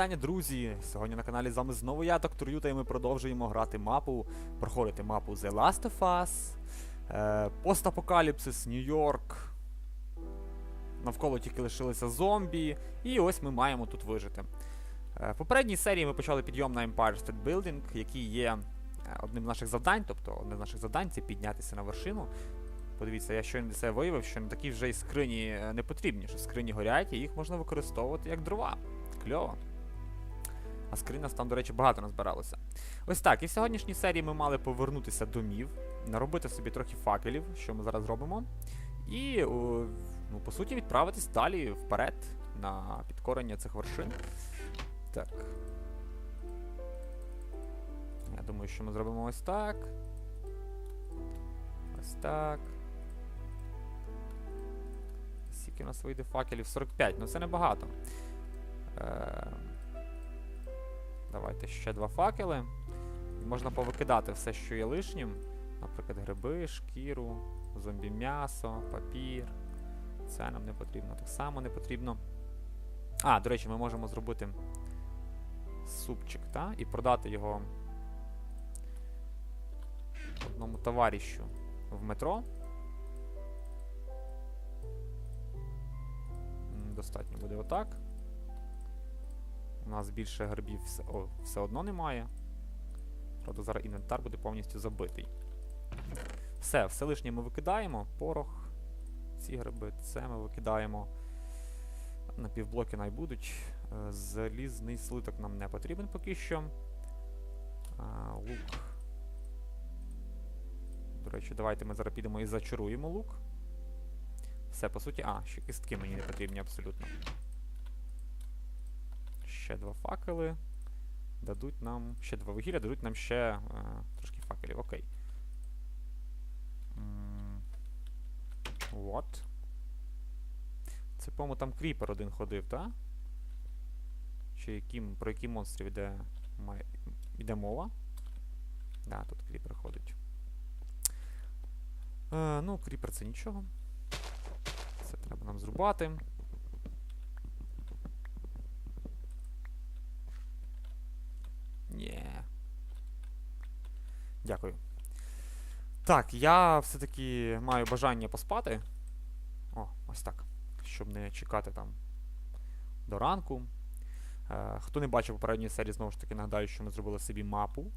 вітання, друзі! Сьогодні на каналі з вами знову я, доктор Юта, і ми продовжуємо грати мапу, проходити мапу The Last of Us, е, постапокаліпсис, Нью-Йорк. Навколо тільки лишилися зомбі, і ось ми маємо тут вижити. Е, в попередній серії ми почали підйом на Empire State Building, який є е, одним з наших завдань, тобто одне з наших завдань це піднятися на вершину. Подивіться, я щойно для себе виявив, що не такі вже й скрині е, не потрібні, що скрині горять, і їх можна використовувати як дрова. Кльово. А скрин нас там, до речі, багато назбиралося. Ось так, і в сьогоднішній серії ми мали повернутися домів, наробити собі трохи факелів, що ми зараз робимо. І, ну, по суті, відправитись далі вперед на підкорення цих вершин. Так. Я думаю, що ми зробимо ось так. Ось так. Скільки у нас вийде факелів? 45, ну це небагато. Е, Давайте ще два факели. Можна повикидати все, що є лишнім. Наприклад, гриби, шкіру, зомбі-м'ясо, папір. Це нам не потрібно. Так само не потрібно. А, до речі, ми можемо зробити супчик, та? І продати його одному товаришу в метро. Достатньо буде отак. У нас більше грибів все, о, все одно немає. Правда, зараз інвентар буде повністю забитий. Все, все лишнє ми викидаємо. Порох, ці гриби, це ми викидаємо. Напівблоки най будуть. Е, Залізний слиток нам не потрібен поки що. А, лук. До речі, давайте ми зараз підемо і зачаруємо лук. Все, по суті. А, ще кістки мені не потрібні абсолютно. Ще два факели. Дадуть нам. Ще два вугілля, дадуть нам ще е, трошки факелів. Окей. What? Це, по-моєму, там кріпер один ходив, так? Чи яким, про які монстрів іде, має, іде мова? Да, тут кріпер ходить. Е, ну, кріпер це нічого. Це треба нам зрубати. Ні. Дякую. Так, я все-таки маю бажання поспати. О, ось так. Щоб не чекати там до ранку. Е, хто не бачив попередньої серії, знову ж таки нагадаю, що ми зробили собі мапу.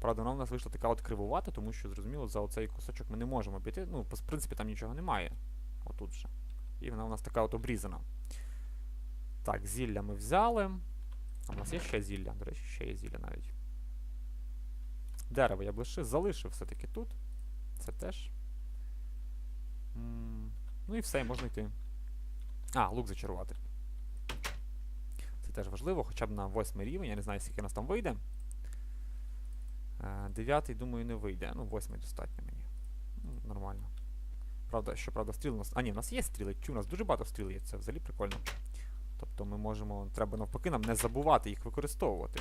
Правда, вона в нас вийшла така от кривувата, тому що, зрозуміло, за оцей кусочок ми не можемо піти. Ну, в принципі, там нічого немає. Отут же. І вона у нас така от обрізана. Так, зілля ми взяли. А у нас є ще зілля, до речі, ще є зілля навіть. Дерево я б лишив, залишив все-таки тут. Це теж. Ну і все, можна йти. А, лук зачарувати. Це теж важливо, хоча б на восьмий рівень, я не знаю, скільки нас там вийде. Е, Дев'ятий, думаю, не вийде. Ну, восьмий достатньо мені. Ну, нормально. Правда, що правда, стріл у нас. А, ні, у нас є стріли. Чу, у нас дуже багато стріл є, це взагалі прикольно. Тобто ми можемо. Треба навпаки нам не забувати їх використовувати.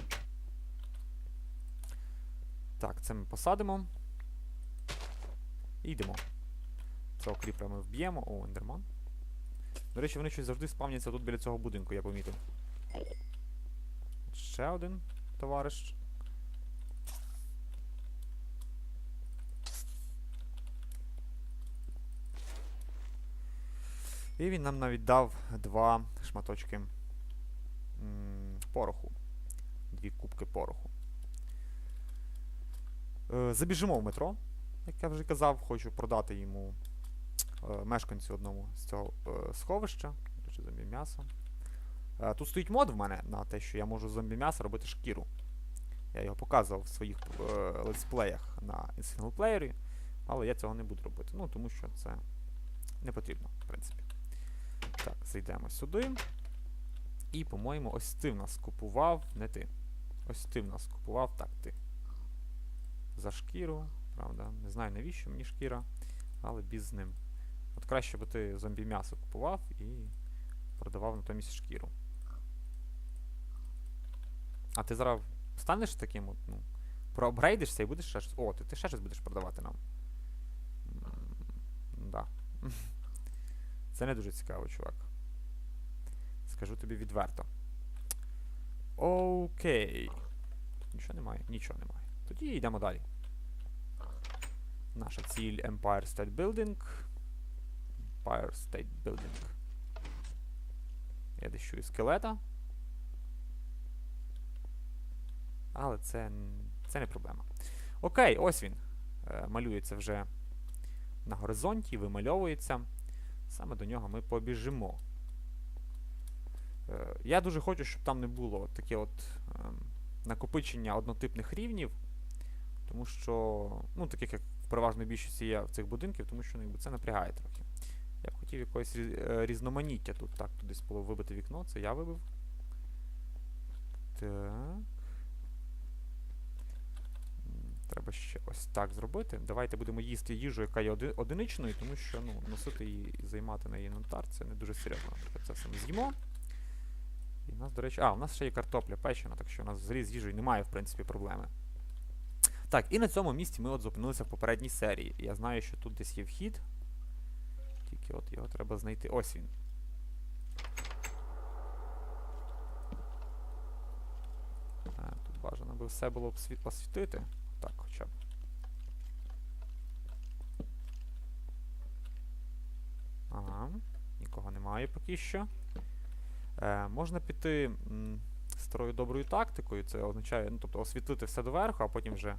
Так, це ми посадимо. І йдемо. Цього кріпера ми вб'ємо. О, ендерман. До речі, вони щось завжди спавняться тут біля цього будинку, я помітив. Ще один товариш. І він нам навіть дав два шматочки м, пороху. Дві кубки пороху. Е, забіжимо в метро, як я вже казав, хочу продати йому е, мешканцю одному з цього е, сховища. Зомбі м'ясо. Тут стоїть мод в мене на те, що я можу з зомбі м'яса робити шкіру. Я його показував в своїх летсплеях на синглплеєрі, але я цього не буду робити. Ну, тому що це не потрібно, в принципі. Так, зайдемо сюди. І, по-моєму, ось ти в нас купував, не ти. Ось ти в нас купував, так, ти. За шкіру, правда. Не знаю навіщо мені шкіра, але біз з ним. От краще би ти зомбі м'ясо купував і продавав натомість шкіру. А ти зараз станеш таким от, ну, проапгрейдишся і будеш ще щось. О, ти, ти ще щось будеш продавати нам. Да. Це не дуже цікаво, чувак. Скажу тобі відверто. Окей. Нічого немає? Нічого немає. Тоді йдемо далі. Наша ціль Empire State Building. Empire State Building. Я десь чую скелета. Але це, це не проблема. Окей, ось він. Е, малюється вже на горизонті, вимальовується. Саме до нього ми побіжимо. Е, я дуже хочу, щоб там не було таке от ем, накопичення однотипних рівнів. Тому що, ну, таких як в переважної більшості є в цих будинків, тому що ну, якби це напрягає трохи. Я б хотів якогось е, різноманіття тут. Так, десь було вибите вікно, це я вибив. Так. Треба ще ось так зробити. Давайте будемо їсти їжу, яка є оди- одиничною, тому що ну, носити її і займати на її інвентар це не дуже серйозно. Це все ми з'їмо. І в нас, до речі, а, у нас ще є картопля печена, так що у нас взагалі з їжею немає, в принципі, проблеми. Так, і на цьому місці ми от зупинилися в попередній серії. Я знаю, що тут десь є вхід. Тільки от його треба знайти. Ось він. А, тут бажано би все було б світ освітити. Так, хоча б. Ага, нікого немає поки що. Е, можна піти м, старою доброю тактикою. Це означає, ну, тобто освітлити все доверху, а потім вже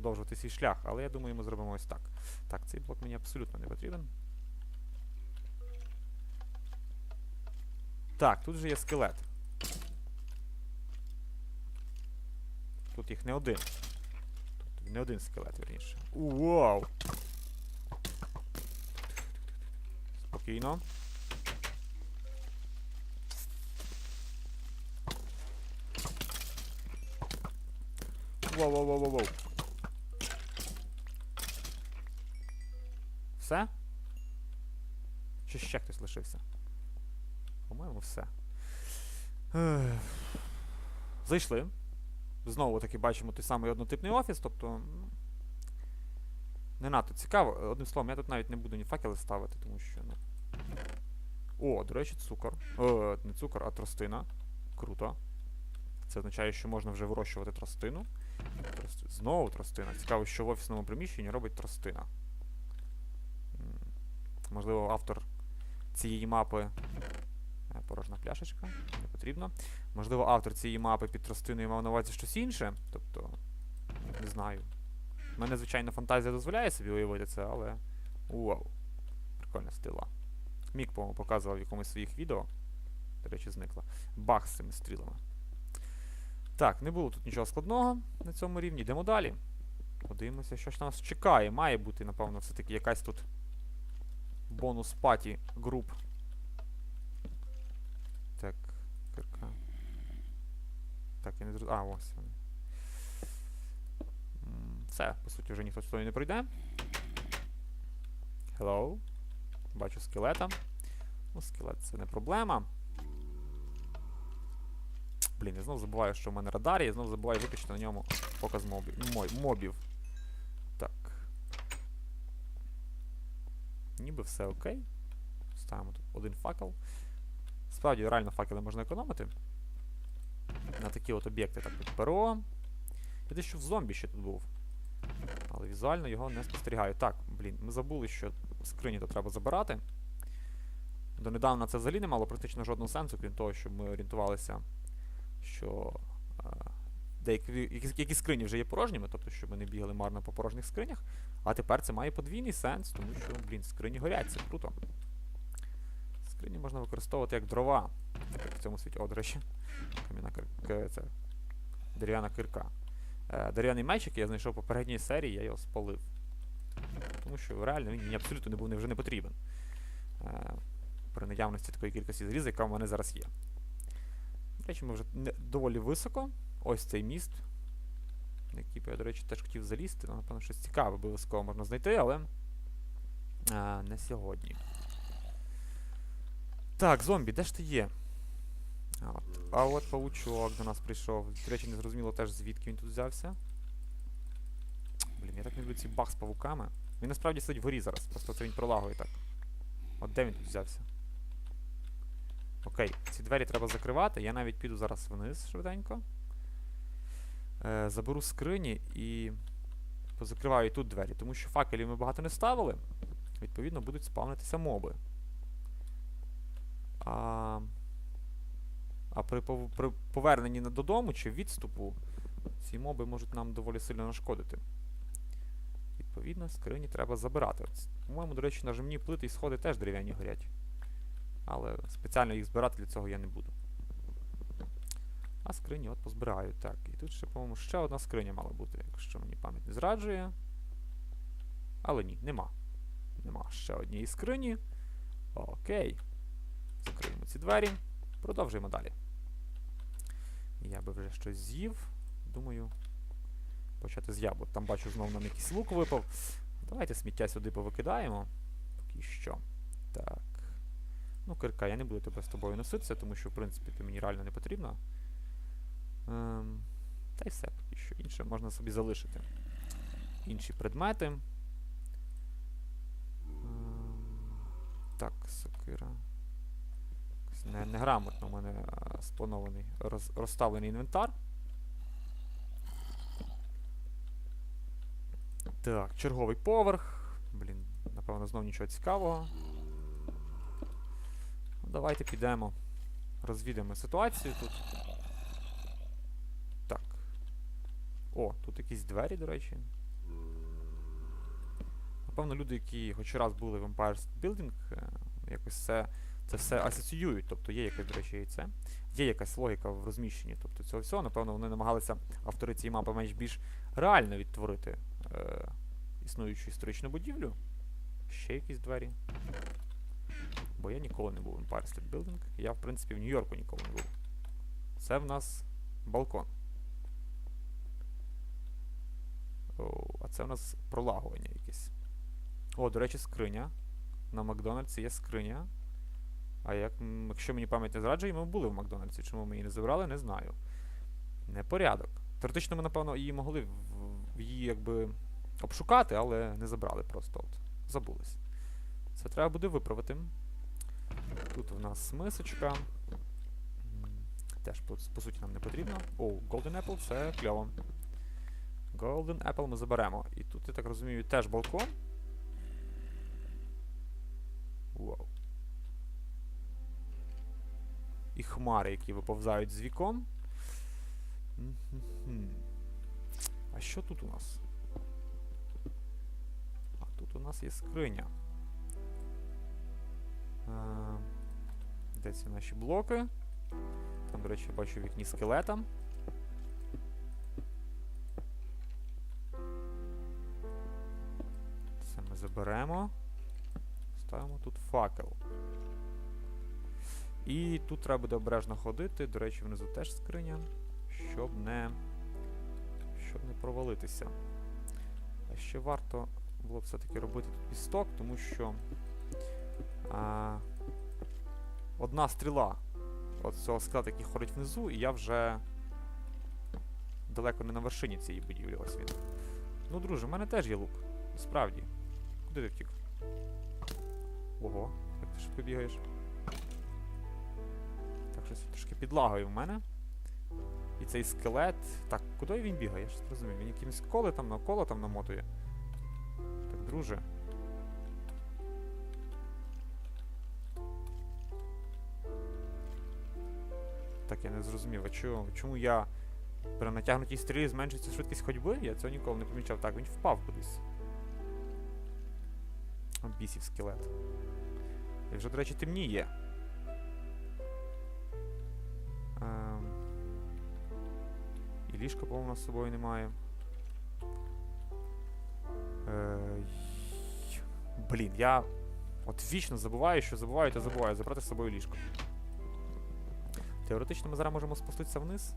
продовжувати свій шлях. Але я думаю, ми зробимо ось так. Так, цей блок мені абсолютно не потрібен. Так, тут же є скелет. Тут їх не один. Тут не один скелет, вірніше. Вау! Спокійно. Воу, Все? Чи ще хтось лишився? По-моєму, все. Зайшли. Знову таки бачимо той самий однотипний офіс, тобто. Не надто цікаво. Одним словом, я тут навіть не буду ні факели ставити, тому що, ну. О, до речі, цукор. Е, не цукор, а тростина. Круто. Це означає, що можна вже вирощувати тростину. Трос- Знову тростина. Цікаво, що в офісному приміщенні робить тростина. Можливо, автор цієї мапи. Е, Порожна пляшечка, не потрібно. Можливо, автор цієї мапи під тростиною мав на увазі щось інше. Тобто, не знаю. У мене, звичайно, фантазія дозволяє собі уявити це, але. Вау. Прикольна стила. Мік, по-моєму, показував в якомусь своїх відео. До речі, зникла. Бах з цими стрілами. Так, не було тут нічого складного на цьому рівні. Йдемо далі. Подивимося, що ж нас чекає. Має бути, напевно, все-таки якась тут бонус паті груп. Так, кирка. Так, я не зрозумів. А, ось вони. Все, по суті, вже ніхто сюди не пройде. Hello. Бачу скелета. Ну, скелет це не проблема. Блін, я знову забуваю, що в мене радар, і знову забуваю виключити на ньому показ мобів. Мобів. Так. Ніби все окей. Ставимо тут один факел. Справді, реально факели можна економити. На такі от об'єкти, так як перо. Я десь що в зомбі ще тут був. Але візуально його не спостерігаю. Так, блін, ми забули, що скрині то треба забирати. Донедавна це взагалі не мало практично жодного сенсу, крім того, щоб ми орієнтувалися, що е, деякі які, які скрині вже є порожніми, тобто, щоб ми не бігали марно по порожніх скринях. А тепер це має подвійний сенс, тому що, блін, скрині горять, це круто. Скрині можна використовувати як дрова. Як в цьому світі. О, до речі, кам'яна кирка. Це дерев'яна кирка. Е, дерев'яний меч, який я знайшов в попередній серії, я його спалив. Тому що реально він мені абсолютно не був вже не потрібен. Е, при наявності такої кількості заліза, яка в мене зараз є. До речі, ми вже не, доволі високо. Ось цей міст. Який я, до речі, теж хотів залізти. Ну, напевно, щось цікаве обов'язково можна знайти, але. А, не сьогодні. Так, зомбі, де ж ти є? От, а от паучок до нас прийшов. До речі, не зрозуміло теж звідки він тут взявся. Блін, я так не люблю цей баг з павуками. Він насправді сидить вгорі зараз, просто це він пролагує так. От де він тут взявся? Окей, ці двері треба закривати. Я навіть піду зараз вниз швиденько. Е, заберу скрині і позакриваю тут двері, тому що факелів ми багато не ставили. Відповідно, будуть спавнитися моби. А, а при, при поверненні додому чи відступу ці моби можуть нам доволі сильно нашкодити. Відповідно, скрині треба забирати. По-моєму, до речі, нажимні плити і сходи теж дерев'яні горять. Але спеціально їх збирати для цього я не буду. А скрині от позбираю. Так, і тут ще, по-моєму, ще одна скриня мала бути, якщо мені пам'ять не зраджує. Але ні, нема. Нема ще однієї скрині. Окей. Закриємо ці двері. Продовжуємо далі. Я би вже щось з'їв. Думаю, почати з яблук. Там бачу, знову нам якийсь лук випав. Давайте сміття сюди повикидаємо. Поки що. Так. Ну, Кирка, я не буду тебе з тобою носитися, тому що, в принципі, ти мені реально не потрібна. Ем, та й все, поки що. Інше можна собі залишити. Інші предмети. Ем, так, сокира. Не, неграмотно у мене спланований роз, розставлений інвентар. Так, черговий поверх. Блін, напевно, знов нічого цікавого. Ну, давайте підемо. Розвідаємо ситуацію тут. Так. О, тут якісь двері, до речі. Напевно, люди, які хоч раз були в Empire State Building, е, якось це, це все асоціюють. Тобто є якесь, до речі, яйце. Є якась логіка в розміщенні. Тобто цього всього, напевно, вони намагалися автори цієї мапи менш більш реально відтворити е, існуючу історичну будівлю. Ще якісь двері. Бо я ніколи не був в Empire State Building. Я, в принципі, в Нью-Йорку ніколи не був. Це в нас балкон. О, а це в нас пролагування якесь. О, до речі, скриня. На Макдональдсі є скриня. А як, якщо мені пам'ять не зраджує, ми були в Макдональдсі. Чому ми її не забрали, не знаю. Непорядок. Теоретично ми, напевно, її могли її якби обшукати, але не забрали просто от. Забулись. Це треба буде виправити. Тут в нас мисочка. Теж, по суті, нам не потрібно. О, Golden Apple це кльово. Golden Apple ми заберемо. І тут, я так розумію, теж балкон. Вау. І хмари, які виповзають з вікон. А що тут у нас? А тут у нас є скриня. А, де ці наші блоки? Там, до речі, бачу вікні скелета. Заберемо. Ставимо тут факел. І тут треба буде обережно ходити. До речі, внизу теж скриня, щоб не, щоб не провалитися. А ще варто було б все-таки робити тут пісток, тому що а, одна стріла от цього скелета, який ходить внизу, і я вже далеко не на вершині цієї будівлі. Ось він. Ну, друже, в мене теж є лук. Справді. Куди ти втік? Ого, як ти швидко бігаєш? Так, щось трошки підлагою в мене. І цей скелет. Так, куди він бігає? Я ж не зрозумів. Він якимось коли там навколо там намотує. Так, друже. Так, я не зрозумів, а чому, чому я при натягнутій стрілі зменшується швидкість ходьби? Я цього ніколи не помічав. Так, він впав кудись. Бісів скелет. І вже, до речі, темніє. Ем... І ліжка, по-моєму, з собою немає. Е... Блін, я от вічно забуваю, що забуваю, та забуваю забрати з собою ліжко. Теоретично ми зараз можемо спуститися вниз.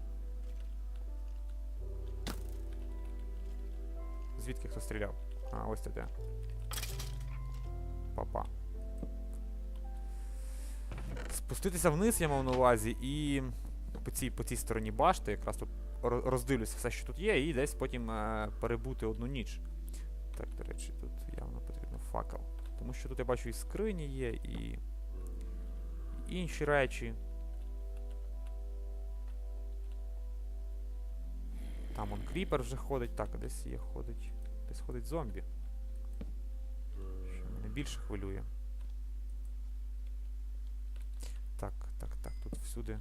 Звідки хто стріляв? А, ось ти де. Па-па. Спуститися вниз, я мав на увазі, і по цій, по цій стороні башти, якраз тут роздивлюся все, що тут є, і десь потім е, перебути одну ніч. Так, до речі, тут явно потрібно факел. Тому що тут я бачу і скрині є, і, і інші речі. Там он кріпер вже ходить. Так, десь є ходить. Десь ходить зомбі. Більше хвилює. Так, так, так, тут всюди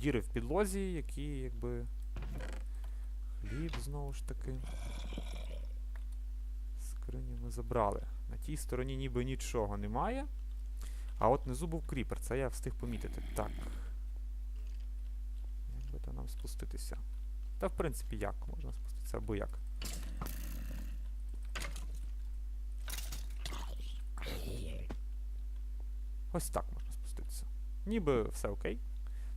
діри в підлозі, які якби. Хліб знову ж таки. Скрині ми забрали. На тій стороні ніби нічого немає. А от внизу був кріпер, це я встиг помітити. Так. Як би то нам спуститися? Та в принципі як можна спуститися або як. Ось так можна спуститися. Ніби все окей.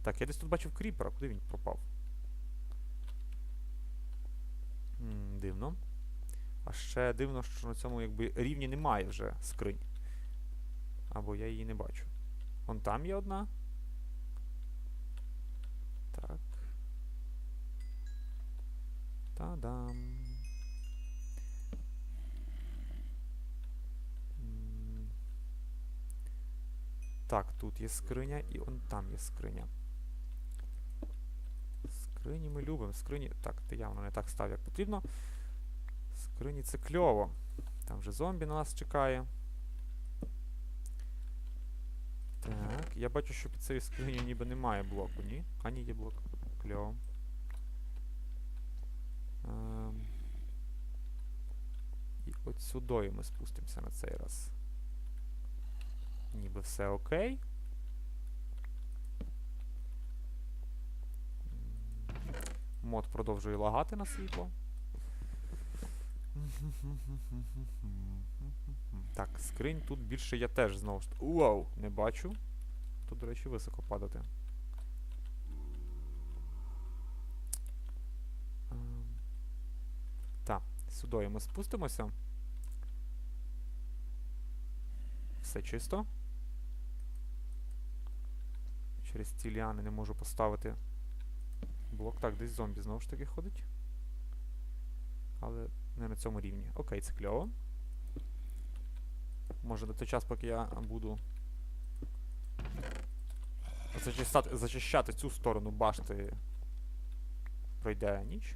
Так, я десь тут бачив кріпера, куди він пропав? М, дивно. А ще дивно, що на цьому якби рівні немає вже скринь. Або я її не бачу. Вон там є одна. Так. Та-дам. Так, тут є скриня і он там є скриня. Скрині ми любимо. Скрині. Так, ти явно не так став, як потрібно. Скрині це кльово. Там вже зомбі на нас чекає. Так, я бачу, що під цією скринею ніби немає блоку, ні? А ні, є блок. Кльово. Ем. І от сюди ми спустимося на цей раз. Ніби все окей. Мод продовжує лагати на світло. Так, скринь тут більше я теж знову ж. Уау, не бачу. Тут, до речі, високо падати. Ем, Так, сюди ми спустимося. Все чисто. Через ці ліани не можу поставити блок. Так, десь зомбі знову ж таки ходить. Але не на цьому рівні. Окей, це кльово. Може до той час, поки я буду зачищати, зачищати цю сторону башти, пройде ніч.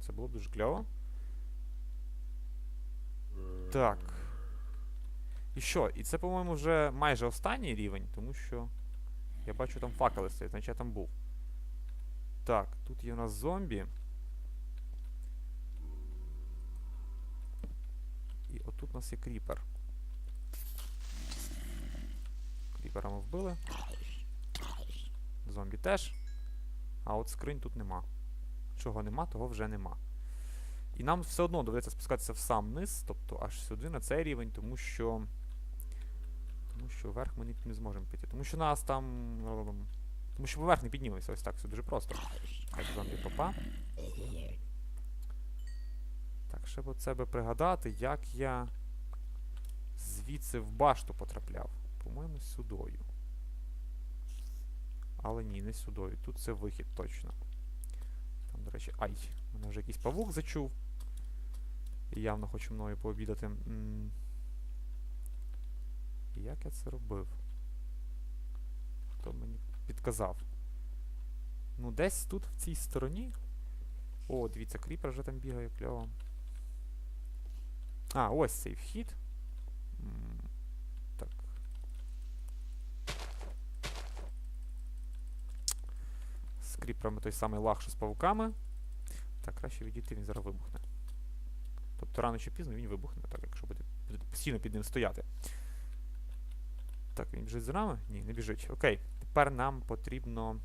Це було б дуже кльово. Так. І що? І це, по-моєму, вже майже останній рівень, тому що я бачу там факели стоять, значить я там був. Так, тут є у нас зомбі. І отут у нас є кріпер. Кріпера ми вбили. Зомбі теж. А от скринь тут нема. Чого нема, того вже нема. І нам все одно доведеться спускатися в сам низ, тобто аж сюди, на цей рівень, тому що. Що вверх ми не зможемо піти. Тому що нас там. Тому що вверх не піднімемося, ось так, все дуже просто. Так, зомбі попа. Так, щоб от себе пригадати, як я звідси в башту потрапляв. По-моєму, сюдою. Але ні, не сюдою. Тут це вихід точно. Там, до речі, ай, мене вже якийсь павук зачув. І явно хоче мною пообідати. М. І Як я це робив? Хто мені підказав? Ну, десь тут, в цій стороні. О, дивіться, кріпер вже там бігає, кльово. А, ось цей вхід. Так. З кріперами той самий лаг, що з павуками. Так, краще відійти, він зараз вибухне. Тобто рано чи пізно він вибухне, так, якщо буде, буде постійно під ним стояти. Так, він біжить за нами? Ні, не біжить. Окей. Тепер нам потрібно,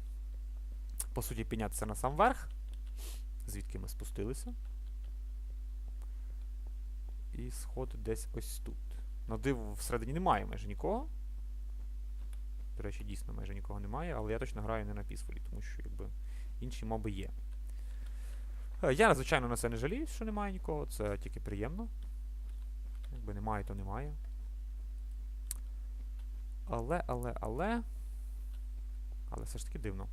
по суті, піднятися на сам верх, звідки ми спустилися. І сход десь ось тут. На диво всередині немає майже нікого. До речі, дійсно майже нікого немає, але я точно граю не на пісфолі, тому що якби інші моби є. Е, Я, звичайно, на це не жалію, що немає нікого, це тільки приємно. Якби немає, то немає. Але, але, але. Але все ж таки дивно.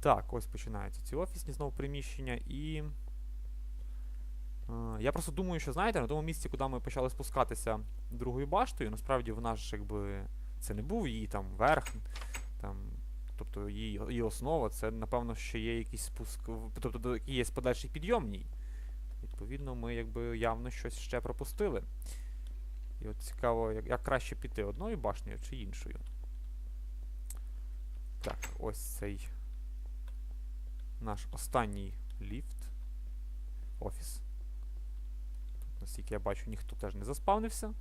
Так, ось починаються ці офісні знову приміщення і. е, Я просто думаю, що знаєте, на тому місці, куди ми почали спускатися другою баштою, насправді вона ж якби. Це не був її там верх, там, тобто її, її основа, це, напевно, ще є якийсь спуск, тобто є подальший підйом ній. Відповідно, ми якби явно щось ще пропустили. І от цікаво, як, як краще піти одною башнею чи іншою. Так, ось цей наш останній ліфт. Офіс. Тут, наскільки я бачу, ніхто теж не заспавнився.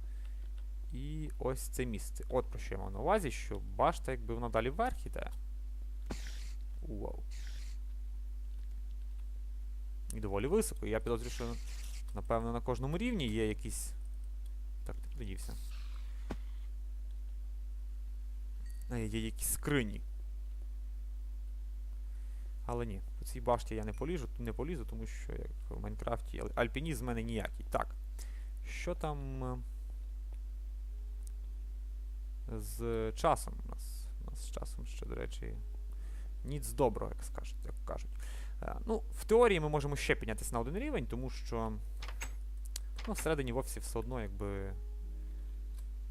І ось це місце. От про що я мав на увазі, що башта, якби вона далі вверх іде. Вау. І доволі високо. Я підозрюю, що напевно на кожному рівні є якісь. Так, ти куди дівся? А, Є якісь скрині. Але ні, по цій башті я не полізу, не полізу, тому що як в Майнкрафті ал- альпінізм в мене ніякий. Так. Що там е, з часом у нас? У нас з часом ще, до речі, ніц доброго, як скажуть, як кажуть. Е, ну, в теорії ми можемо ще піднятися на один рівень, тому що ну, всередині вовсі все одно, якби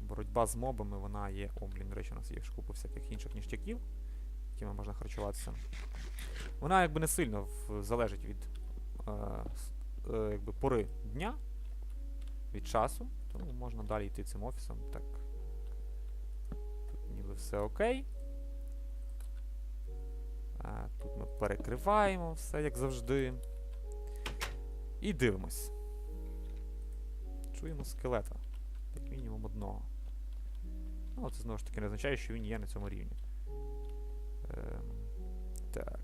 боротьба з мобами, вона є. О, блін, речі, у нас є ж купа всяких інших ніштяків, якими можна харчуватися. Вона якби не сильно в- залежить від е, е, якби, пори дня, від часу, тому можна далі йти цим офісом. Так. Тут ніби все окей. А, тут ми перекриваємо все, як завжди. І дивимось. Чуємо скелета. Як мінімум одного. Ну, це знову ж таки не означає, що він є на цьому рівні. Ем, так.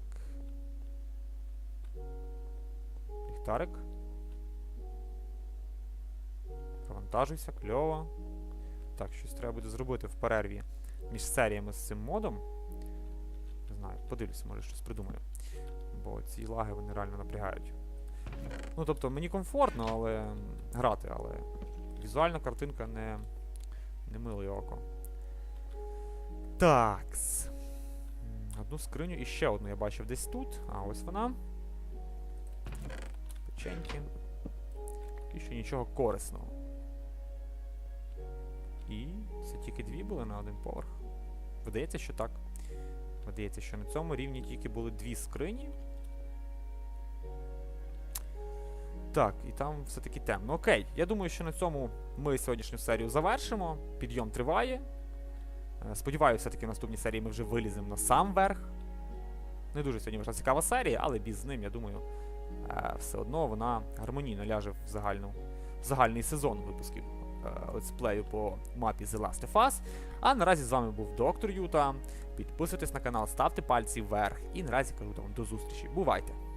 Ліхтарик. Провантажуйся, кльово. Так, щось треба буде зробити в перерві між серіями з цим модом. Не знаю, подивлюся, може щось придумаю. Бо ці лаги вони реально напрягають. Ну, тобто, мені комфортно, але грати, але візуальна картинка не, не миле око. Такс. Одну скриню і ще одну я бачив десь тут. А ось вона. Печеньки. І ще нічого корисного. І це тільки дві були на один поверх. Видається, що так. Видається, що на цьому рівні тільки були дві скрині. Так, і там все-таки темно. Окей, я думаю, що на цьому ми сьогоднішню серію завершимо. Підйом триває. Е, Сподіваюся, все-таки в наступній серії ми вже виліземо на сам верх. Не дуже сьогодні вийшла цікава серія, але біз з ним, я думаю, е, все одно вона гармонійно ляже в, загальну, в загальний сезон випусків е, летсплею по мапі The Last of Us. А наразі з вами був доктор Юта. Підписуйтесь на канал, ставте пальці вверх. І наразі кажу вам до зустрічі. Бувайте!